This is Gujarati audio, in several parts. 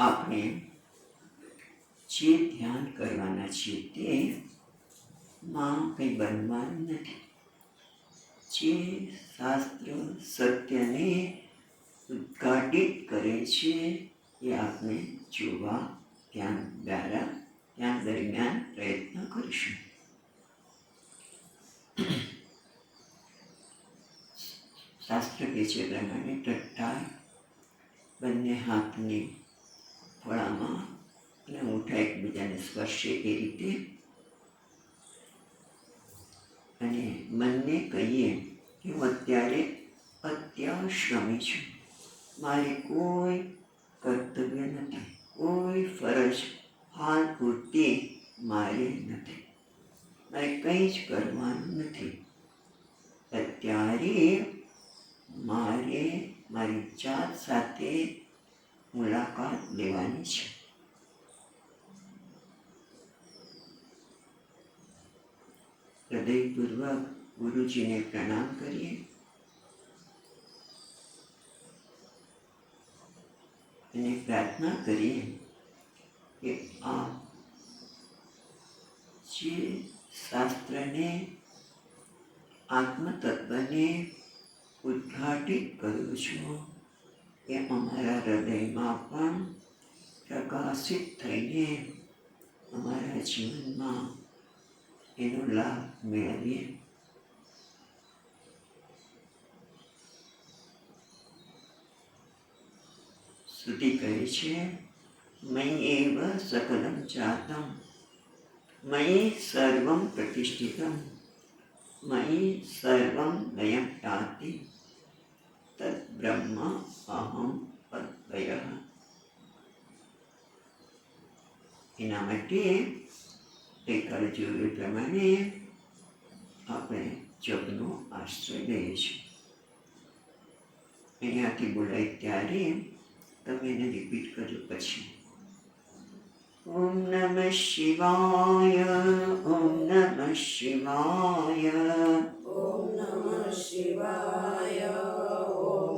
આપણે જે ધ્યાન કરવાના છે તે માં કંઈ બનવાનું નથી. જે શાસ્ત્ર સત્યને ઉદ્ઘાટિત કરે છે એ આપણે જોવા ધ્યાન દ્વારા, ધ્યાન દરમિયાન પ્રયત્ન કરીશું. શાસ્ત્ર કે છે પ્રમાણે ટટ્ટાર બંને હાથની ફળામાં અને ઊંઠા એકબીજાને સ્પર્શે એ રીતે. અને મનને કહીએ કે હું અત્યારે અત્યાશ્રમી છું. મારે કોઈ કર્તવ્ય નથી, કોઈ ફરજ હાલ પૂરતી મારે નથી. મારે કંઈ જ કરવાનું નથી. અત્યારે મારે મારી જાત સાથે મુલાકાત લેવાની છે હૃદયપૂર્વક ગુરુજીને પ્રણામ કરીએ અને પ્રાર્થના કરીએ કે આ જે શાસ્ત્રને આત્મતત્વને ઉદ્ઘાટિત કરું છું એ અમારા હૃદયમાં પણ પ્રકાશિત થઈને અમારા જીવનમાં એનો લાભ મેળવીએ શ્રુતિ કહે છે મય એવ સકલમ જાતમ મયી સર્વમ પ્રતિષ્ઠિતમ મયી સર્વમ વયમ તદ બ્રહ્મ અહમ અદ્વય એના માટે ગઈકાલે જોયું પ્રમાણે આપણે જગનો આશ્રય લઈએ છીએ અહીંયાથી બોલાય ત્યારે તમે એને રિપીટ કરજો પછી ઓમ નમઃ શિવાય ઓમ નમઃ શિવાય ॐ नमः शिवाय ॐ नमः शिवाय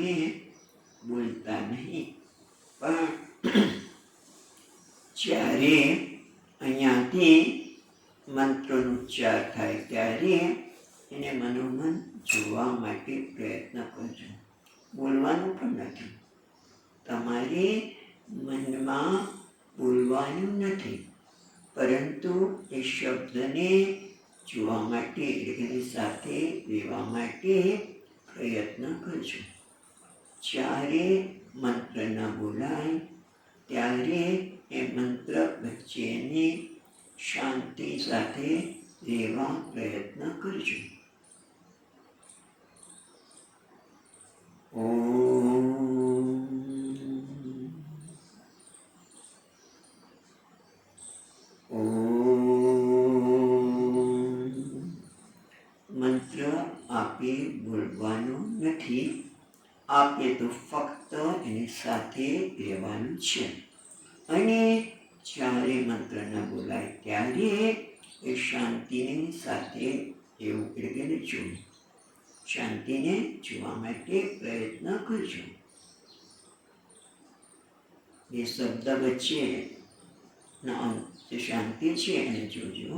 તમે બોલતા નહીં પણ જ્યારે અહીંયાથી મંત્રોનો ઉચ્ચાર થાય ત્યારે એને મનોમન જોવા માટે પ્રયત્ન કરજો બોલવાનું પણ નથી તમારે મનમાં બોલવાનું નથી પરંતુ એ શબ્દને જોવા માટે એટલે સાથે લેવા માટે પ્રયત્ન કરજો જ્યારે મંત્ર ન બોલાય ત્યારે એ મંત્ર વચ્ચેની શાંતિ સાથે રહેવા પ્રયત્ન કરજો. ઓમ ઓમ મંત્ર આપે બોલવાનો નથી આપે તો ફક્ત એની સાથે રહેવાનું છે. અને જ્યારે મંત્ર ન બોલાય ત્યારે એ શાંતિની સાથે એવું એટલે જોવું શાંતિને જોવા માટે પ્રયત્ન કરજો. એ શબ્દ વચ્ચે શાંતિ છે એને જોજો.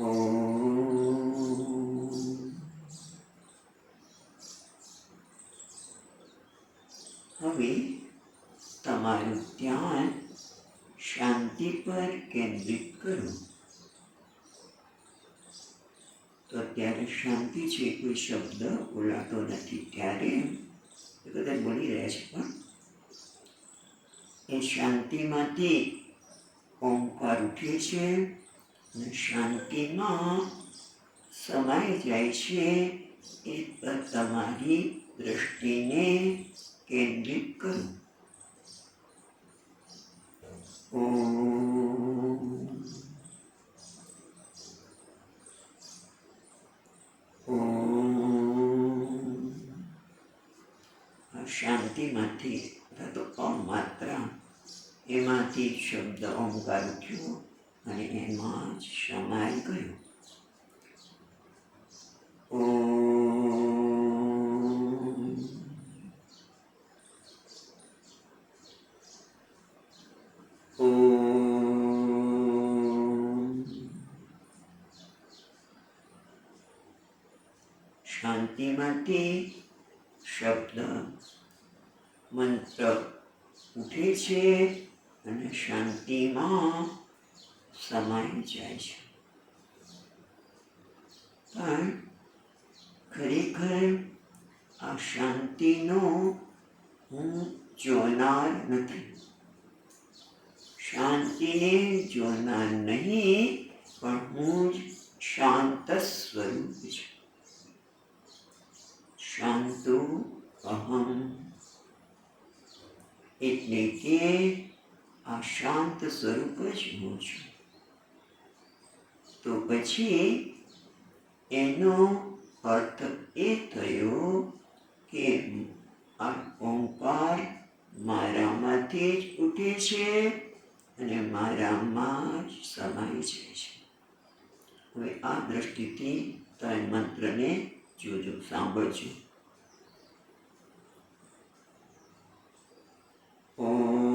હવે તમારું ધ્યાન શાંતિ પર કેન્દ્રિત કરો. તો અત્યારે શાંતિ છે, કોઈ શબ્દ બોલાતો નથી. ત્યારે એ કદાચ બોલી રહ્યા છે પણ એ શાંતિમાંથી ઓમકાર ઉઠે છે શાંતિમાં સમાઈ જાય છે. એ પર તમારી દ્રષ્ટિને કેન્દ્રિત કરો. ઓમ. ઓમ. શાંતિમાંથી અથવા તો માત્ર એમાંથી શબ્દ ઓમકાર ઉઠ્યો. અને એમાં જ સમાઈ ગયો. શાંતિમાંથી શબ્દ મંત્ર ઉઠે છે અને શાંતિમાં સમાઈ જાય છે પણ ખરેખર આ શાંતિનો હું જોનાર નથી. શાંતિને જોનાર નહીં, પણ હું જ શાંત સ્વરૂપ છું. શાંતો અહમ. એટલે કે આ શાંત સ્વરૂપ જ હું છું. તો પછી એનો અર્થ એ થયો કે આ ઓંકાર મારામાંથી જ ઉઠે છે અને મારામાં જ સમાઈ જાય છે. હવે આ દ્રષ્ટિથી તમે મંત્રને જોજો, સાંભળજો. ઓમ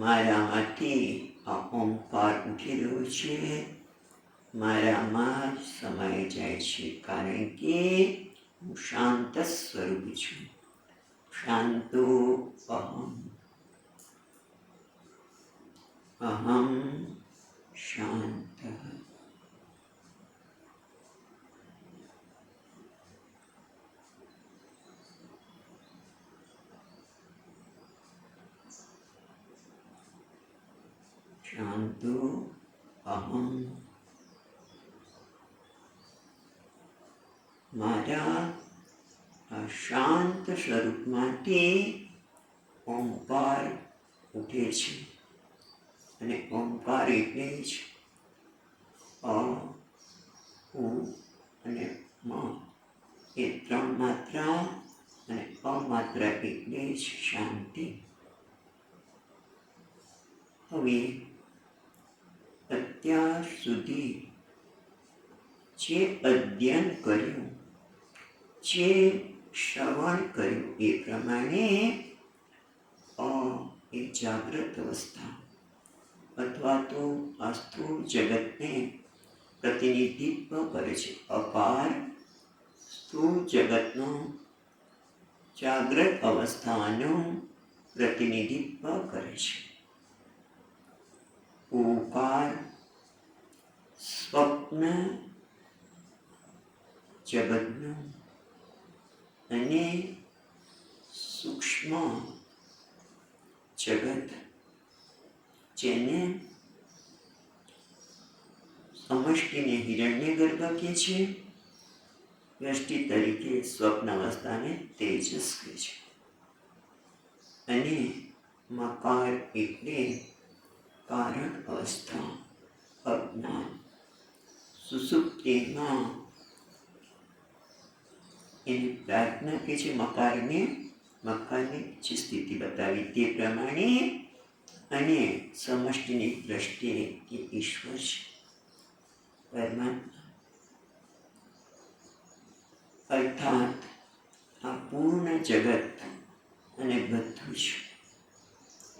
મારામાંથી ઓમકાર ઉઠી રહ્યો છે. મારામાં સમાઈ જાય છે કારણ કે હું શાંત સ્વરૂપ છું. શાંતો અહમ અહમ શાંત. શાંતો અહમ મારા આ શાંત સ્વરૂપમાંથી ઓમકાર ઉઠે છે. અને ઓમકાર એટલે જ અ, ઉ અને મ. એ ત્રણ માત્ર અને અમાત્રા એટલે જ શાંતિ. હવે અત્યાર સુધી જે અધ્યયન કર્યું, જે શ્રવણ કર્યું, એ પ્રમાણે એ જાગ્રત અવસ્થા અથવા તો આ સ્થૂળ જગતને પ્રતિનિધિત્વ કરે છે. અપાર સ્થૂળ જગતનું જાગ્રત અવસ્થાનું પ્રતિનિધિત્વ કરે છે. ઓકાર, સ્વપ્ન, જગતનું અને સૂક્ષ્મ જગત જેને સમષ્ટિને હિરણ્ય ગર્ભ કહે છે. દ્રષ્ટિ તરીકે સ્વપ્ન અવસ્થાને તેજસ કહે છે. અને મકાર એટલે કારણ અવસ્થા અજ્ઞાન. સુસુપ્તિમાં એની પ્રાર્થના કે છે મકારને મકારની જે સ્થિતિ બતાવી તે પ્રમાણે અને સમષ્ટિની દ્રષ્ટિએ એ ઈશ્વર છે. પરમાત્મા. અર્થાત, આ પૂર્ણ જગત અને બધું જ,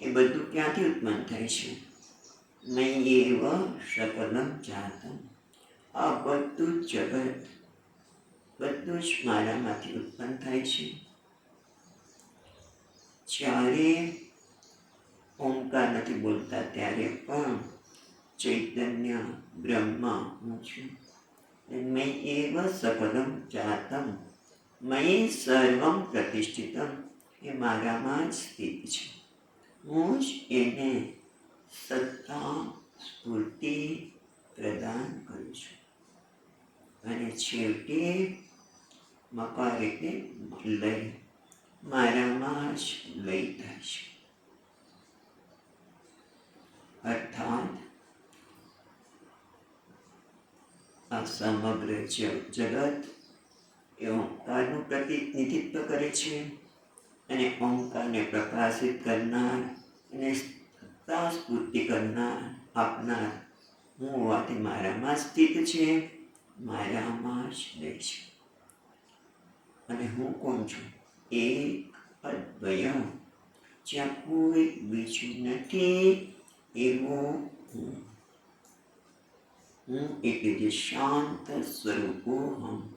એ બધું ક્યાંથી ઉત્પન્ન થાય છે? એવ શકલમ જાતમ. આ બધું જગત, બધું જ મારામાંથી ઉત્પન્ન થાય છે. જ્યારે ઓમકાર નથી બોલતા, ત્યારે પણ ચૈતન્ય બ્રહ્મા હું છું. મેં એવ સકલમ જાતમ. મેં સર્વમ પ્રતિષ્ઠિતમ. એ મારામાં જ સ્થિત છે. હું જ એને સત્તા સ્ફૂર્તિ પ્રદાન કરું છું. અને છેવટે મકાર એટલે લય મારામાં જ લય થાય છે. અર્થાત આ સમગ્ર જગત એ ઓંકારનું પ્રતિનિધિત્વ કરે છે અને ઓંકારને પ્રકાશિત કરનાર અને સત્તા કરનાર, આપનાર. હું હોવાથી મારામાં સ્થિત છે, મારામાં જ રહે છે. અને હું કોણ છું? એક અદ્વય જ્યાં કોઈ બીજું નથી એવો હું. હું એટલે જે શાંત સ્વરૂપો હમ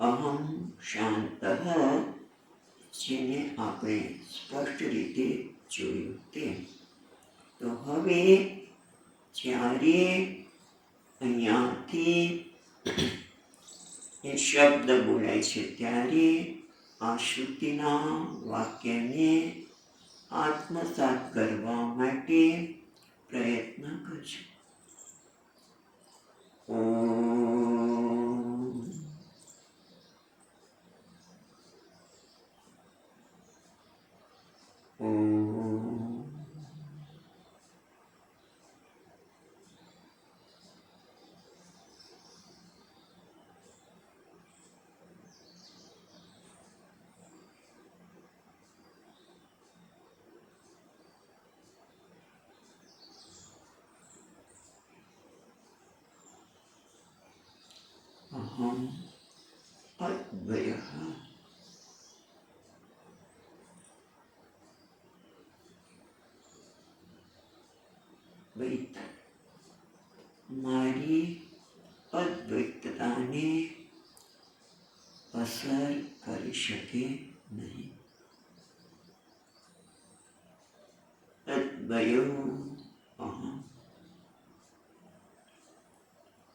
અહમ શાંત, જેને આપણે સ્પષ્ટ રીતે જોયું તેમ. તો હવે જ્યારે અહીંયાથી એ શબ્દ બોલાય છે, ત્યારે આ શ્રુતિના વાક્યને આત્મસાત કરવા માટે પ્રયત્ન કરજો. ઓમ ઓમ અહમ અદ્વયઃ દ્વૈત મારી અદ્વૈતતાને અસર કરી શકે નહીં અદ્વયો અહમ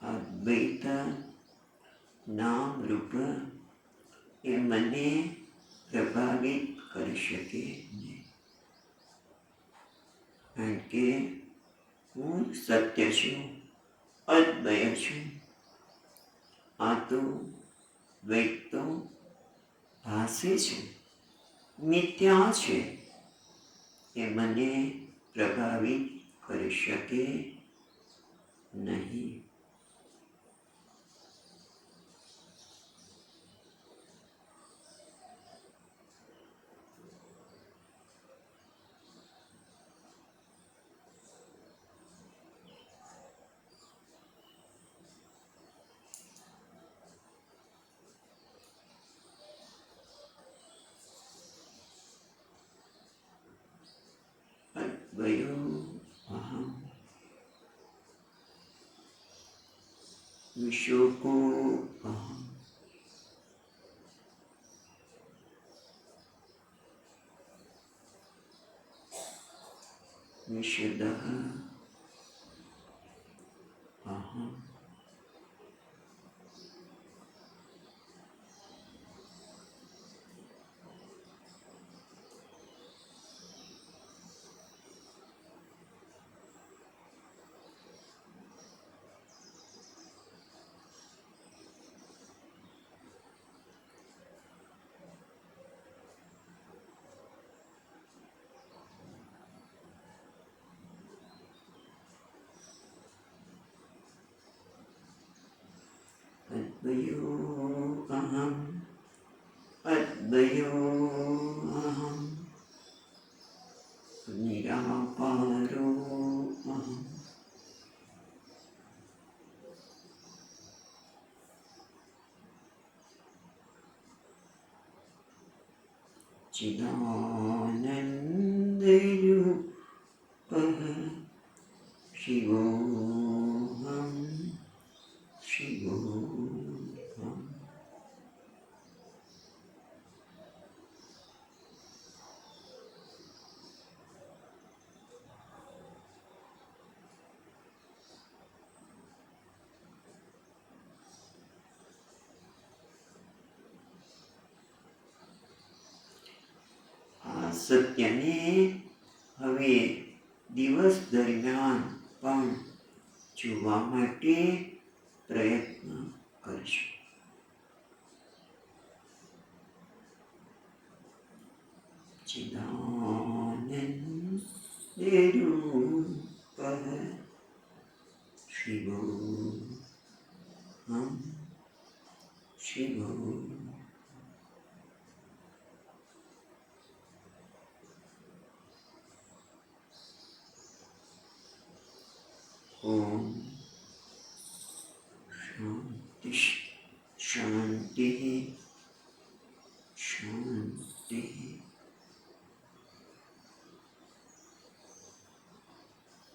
અદ્વૈત નામ રૂપ એ મને પ્રભાવિત કરી શકે નહીં કારણ કે હું સત્ય છું, અદ્વય છું. આ તો દ્વૈત તો ભાષે છે, મિથ્યા છે. એ મને પ્રભાવિત કરી શકે નહીં. વિશ્વકો વિશ્વદા अद्वयो अहम् अद्वयो अहम् સત્યને હવે દિવસ દરમિયાન પણ જોવા માટે પ્રયત્ન કરશો. ચિદાનંદરૂપ શિવો